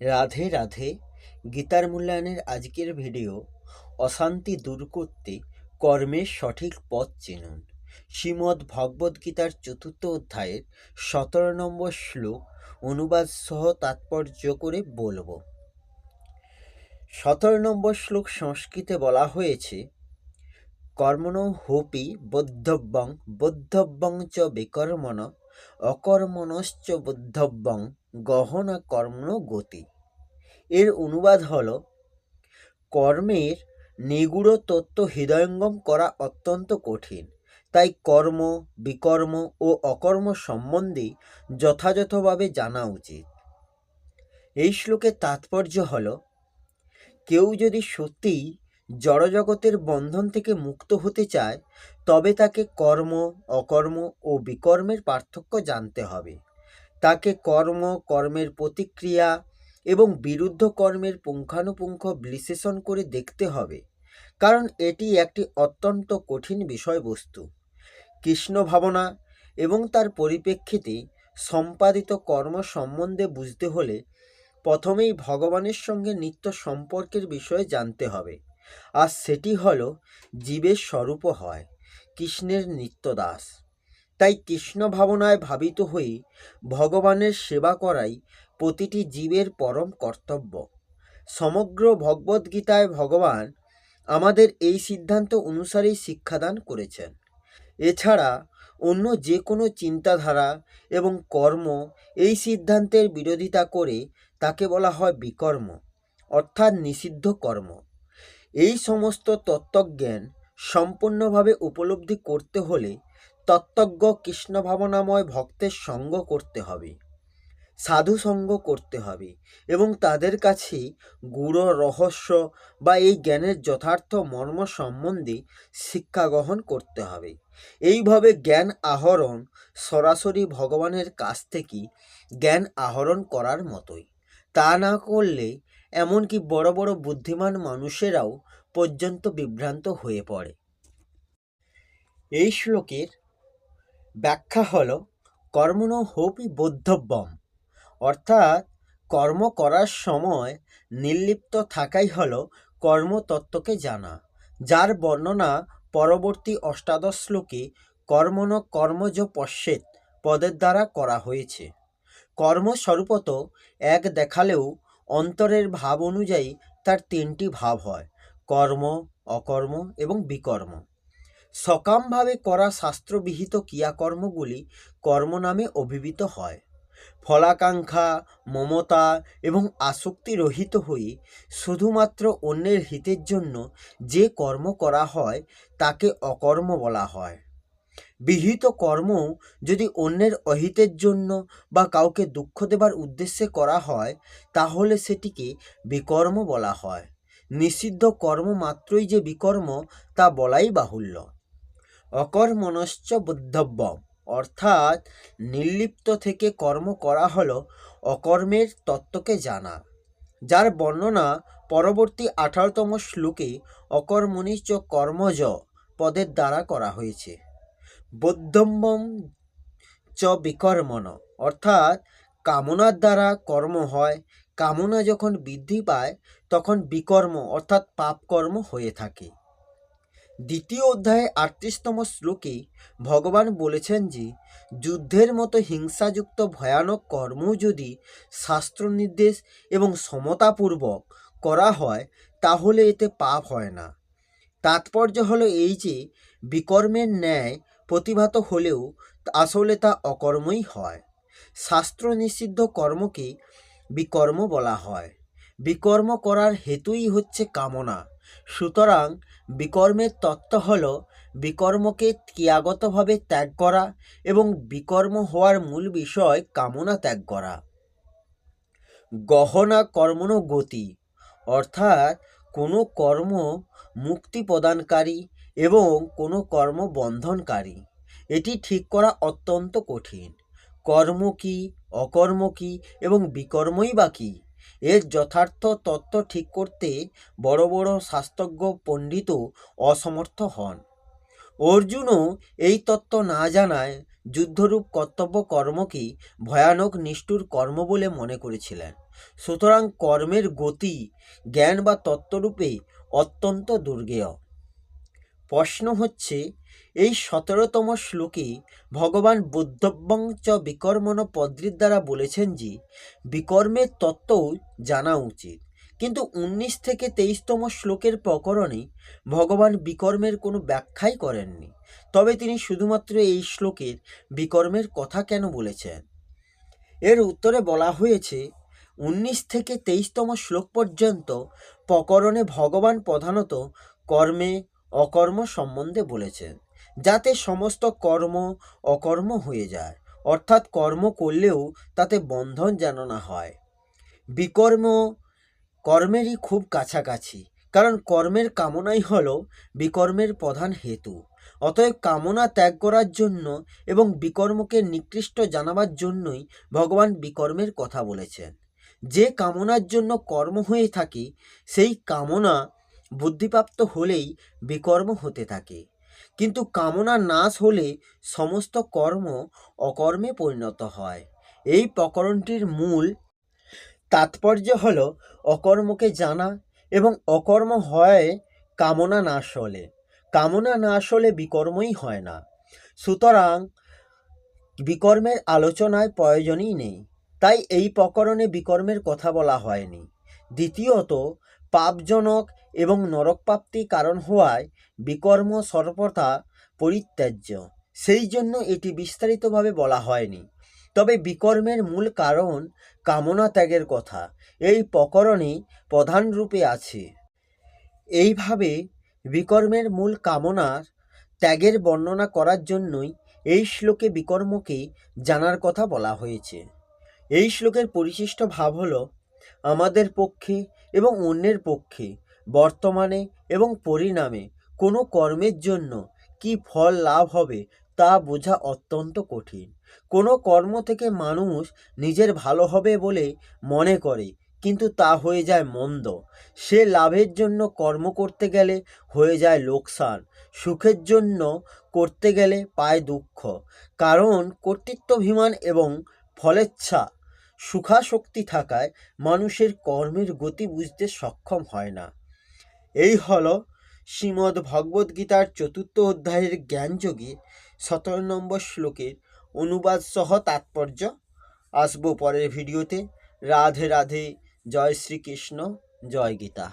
রাধে রাধে, গীতার মূল্যায়নের আজকের ভিডিও, অশান্তি দূর করতে কর্মের সঠিক পথ চিনুন। শ্রীমদ্ ভগবদ্গীতার চতুর্থ অধ্যায়ের সতেরো নম্বর শ্লোক, অনুবাদ সহ তাৎপর্য করে বলব। সতেরো নম্বর শ্লোক সংস্কৃতে বলা হয়েছে, কর্মণ হোপি বদ্ধব্যং বদ্ধব্যং চ বিকর্মণ, অকর্মণশ্চ বদ্ধব্যং গহনা কর্ম গতি। এর অনুবাদ হল, কর্মের নিগুড় তত্ত্ব হৃদয়ঙ্গম করা অত্যন্ত কঠিন। তাই কর্ম, বিকর্ম ও অকর্ম সম্বন্ধে যথাযথভাবে জানা উচিত। এই শ্লোকের তাৎপর্য হল, কেউ যদি সত্যিই জড়জগতের বন্ধন থেকে মুক্ত হতে চায়, তবে তাকে কর্ম, অকর্ম ও বিকর্মের পার্থক্য জানতে হবে। তাকে কর্ম, কর্মের প্রতিক্রিয়া এবং বিরুদ্ধ কর্মের পুঙ্খানুপুঙ্খ বিশ্লেষণ করে দেখতে হবে, কারণ এটি একটি অত্যন্ত কঠিন বিষয়বস্তু। কৃষ্ণ ভাবনা এবং তার পরিপ্রেক্ষিতে সম্পাদিত কর্ম সম্বন্ধে বুঝতে হলে প্রথমেই ভগবানের সঙ্গে নিত্য সম্পর্কের বিষয়ে জানতে হবে, আর সেটি হল জীবের স্বরূপ হয়, কৃষ্ণের নিত্য দাস তাই কৃষ্ণ ভাবনায় ভাবিত হয়ে ভগবানের সেবা করাই প্রতিটি জীবের পরম কর্তব্য। সমগ্র ভগবদ্গীতায় ভগবান আমাদের এই সিদ্ধান্ত অনুসারেই শিক্ষাদান করেছেন। এছাড়া অন্য যে কোনো চিন্তাধারা এবং কর্ম এই সিদ্ধান্তের বিরোধিতা করে তাকে বলা হয় বিকর্ম, অর্থাৎ নিষিদ্ধ কর্ম। এই সমস্ত তত্ত্বজ্ঞান সম্পূর্ণভাবে উপলব্ধি করতে হলে তত্ত্বজ্ঞ কৃষ্ণ ভাবনাময় ভক্তের সঙ্গ করতে হবে, সাধু সঙ্গ করতে হবে এবং তাদের কাছে গুড়, রহস্য বা এই জ্ঞানের যথার্থ মর্ম সম্বন্ধে শিক্ষা গ্রহণ করতে হবে। এইভাবে জ্ঞান আহরণ সরাসরি ভগবানের কাছ থেকে জ্ঞান আহরণ করার মতোই। তা না করলে এমনকি বড় বড় বুদ্ধিমান মানুষেরাও পর্যন্ত বিভ্রান্ত হয়ে পড়ে। এই শ্লোকের ব্যাখ্যা হল কর্মণ হোপি বোদ্ধব্যম। অর্থাৎ কর্ম করার সময় নির্লিপ্ত থাকাই হল কর্মতত্ত্বকে জানা, যার বর্ণনা পরবর্তী অষ্টাদশ শ্লোকে কর্মণ কর্মজ পশ্যেত পদের দ্বারা করা হয়েছে। কর্মস্বরূপত এক দেখালেও অন্তরের ভাব অনুযায়ী তার তিনটি ভাব হয়, কর্ম, অকর্ম এবং বিকর্ম। সকামভাবে করা শাস্ত্রবিহিত ক্রিয়াকর্মগুলি কর্ম নামে অভিহিত হয়। ফলাকাঙ্ক্ষা, মমতা এবং আসক্তি রহিত হয়ে শুধুমাত্র অন্যের হিতের জন্য যে কর্ম করা হয় তাকে অকর্ম বলা হয়। বিহিত কর্ম যদি অন্যের অহিতের জন্য বা কাউকে দুঃখ দেবার উদ্দেশ্যে করা হয়, তাহলে সেটিকে বিকর্ম বলা হয়। নিষিদ্ধ কর্ম মাত্রই যে বিকর্ম, তা বলাই বাহুল্য। অকর্মণশ্চ বুদ্ধব্য অর্থাৎ নির্লিপ্ত থেকে কর্ম করা হলো অকর্মের তত্ত্বকে জানা, যার বর্ণনা পরবর্তী আঠারোতম শ্লোকে অকর্মণিচ কর্মজ পদের দ্বারা করা হয়েছে। বৌদ্ধম্বম চ বিকর্মণ, অর্থাৎ কামনার দ্বারা কর্ম হয়, কামনা যখন বৃদ্ধি পায়, তখন বিকর্ম, অর্থাৎ পাপকর্ম হয়ে থাকে। দ্বিতীয় অধ্যায়ে আটত্রিশতম শ্লোকে ভগবান বলেছেন যে, যুদ্ধের মতো হিংসাযুক্ত ভয়ানক কর্ম যদি শাস্ত্র নির্দেশ এবং সমতাপূর্বক করা হয়, তাহলে এতে পাপ হয় না। তাৎপর্য হলো এই যে, বিকর্মের ন্যায় প্রতিভাত হলেও আসলে তা অকর্মই হয়। শাস্ত্র নিষিদ্ধ কর্মকে বিকর্ম বলা হয়। বিকর্ম করার হেতুই হচ্ছে কামনা। সুতরাং বিকর্মের তত্ত্ব হল বিকর্মকে ক্রিয়াগতভাবে ত্যাগ করা এবং বিকর্ম হওয়ার মূল বিষয় কামনা ত্যাগ করা। গহনা কর্মণ গতি, অর্থাৎ কোনো কর্ম মুক্তি প্রদানকারী এবং কোনো কর্ম বন্ধনকারী। এটি ঠিক করা অত্যন্ত কঠিন। কর্ম কি, অকর্ম কি এবং বিকর্মই বা কী? এর যথার্থ তত্ত্ব ঠিক করতে বড় বড় শাস্ত্রজ্ঞ পণ্ডিতও অসমর্থ হন। অর্জুনও এই তত্ত্ব না জানায় যুদ্ধরূপ কর্তব্য কর্মকেই ভয়ানক নিষ্ঠুর কর্ম বলে মনে করেছিলেন। সুতরাং কর্মের গতি জ্ঞান বা তত্ত্বরূপে অত্যন্ত দুর্গেয়। প্রশ্ন হচ্ছে এই সতেরোতম শ্লোকে ভগবান বুদ্ধব্যং চ বিকর্মণ পদ্রির দ্বারা বলেছেন যে, বিকর্মের তত্ত্বও জানা উচিত। কিন্তু উনিশ থেকে তেইশতম শ্লোকের প্রকরণে ভগবান বিকর্মের কোনো ব্যাখ্যাই করেননি। তবে তিনি শুধুমাত্র এই শ্লোকের বিকর্মের কথা কেন বলেছেন? এর উত্তরে বলা হয়েছে, উনিশ থেকে তেইশতম শ্লোক পর্যন্ত প্রকরণে ভগবান প্রধানত কর্মে অকর্ম সম্বন্ধে বলেছেন, যাতে সমস্ত কর্ম অকর্ম হয়ে যায়, অর্থাৎ কর্ম করলেও তাতে বন্ধন যেন না হয়। বিকর্ম কর্মেরই খুব কাছাকাছি, কারণ কর্মের কামনাই হল বিকর্মের প্রধান হেতু। অতএব কামনা ত্যাগ করার জন্য এবং বিকর্মকে নিকৃষ্ট জানাবার জন্যই ভগবান বিকর্মের কথা বলেছেন। যে কামনার জন্য কর্ম হয়ে থাকি, সেই কামনা বুদ্ধিপ্রাপ্ত হলেই বিকর্ম হতে থাকে। কিন্তু কামনা নাশ হলে সমস্ত কর্ম অকর্মে পরিণত হয়। এই প্রকরণটির মূল তাৎপর্য হল অকর্মকে জানা এবং অকর্ম হয় কামনা নাশ হলে। কামনা নাশ হলে বিকর্মই হয় না। সুতরাং বিকর্মের আলোচনায় প্রয়োজনই নেই। তাই এই প্রকরণে বিকর্মের কথা বলা হয়নি। দ্বিতীয়ত, পাপজনক এবং নরকপ্রাপ্তি কারণ হওয়ায় বিকর্ম সর্বদা পরিত্যাজ্য। সেই জন্য এটি বিস্তারিতভাবে বলা হয়নি। তবে বিকর্মের মূল কারণ কামনা ত্যাগের কথা। এই প্রকরণে প্রধান রূপে আছে। এইভাবে বিকর্মের মূল কামনার ত্যাগের বর্ণনা করার জন্যই এই শ্লোকে বিকর্মকে জানার কথা বলা হয়েছে। এই শ্লোকের পরিশিষ্ট ভাব হল আমাদের পক্ষে এবং অন্যের পক্ষে। বর্তমানে এবং পরিণামে কোনো কর্মের জন্য কি ফল লাভ হবে তা বোঝা অত্যন্ত কঠিন। কোনো কর্ম থেকে মানুষ নিজের ভালো হবে বলে মনে করে, কিন্তু তা হয়ে যায় মন্দ। সে লাভের জন্য কর্ম করতে গেলে হয়ে যায় লোকসান, সুখের জন্য করতে গেলে পায় দুঃখ। কারণ কর্তৃত্বভিমান এবং ফলেচ্ছা সুখাশক্তি থাকায় মানুষের কর্মের গতি বুঝতে সক্ষম হয় না। এই হল শ্রীমদ্ ভগবদ্গীতার চতুর্থ অধ্যায়ের জ্ঞানযোগে, সতেরো নম্বর শ্লোকের অনুবাদ সহ তাৎপর্য। আসব পরের ভিডিওতে। রাধে রাধে, জয় শ্রীকৃষ্ণ, জয় গীতা।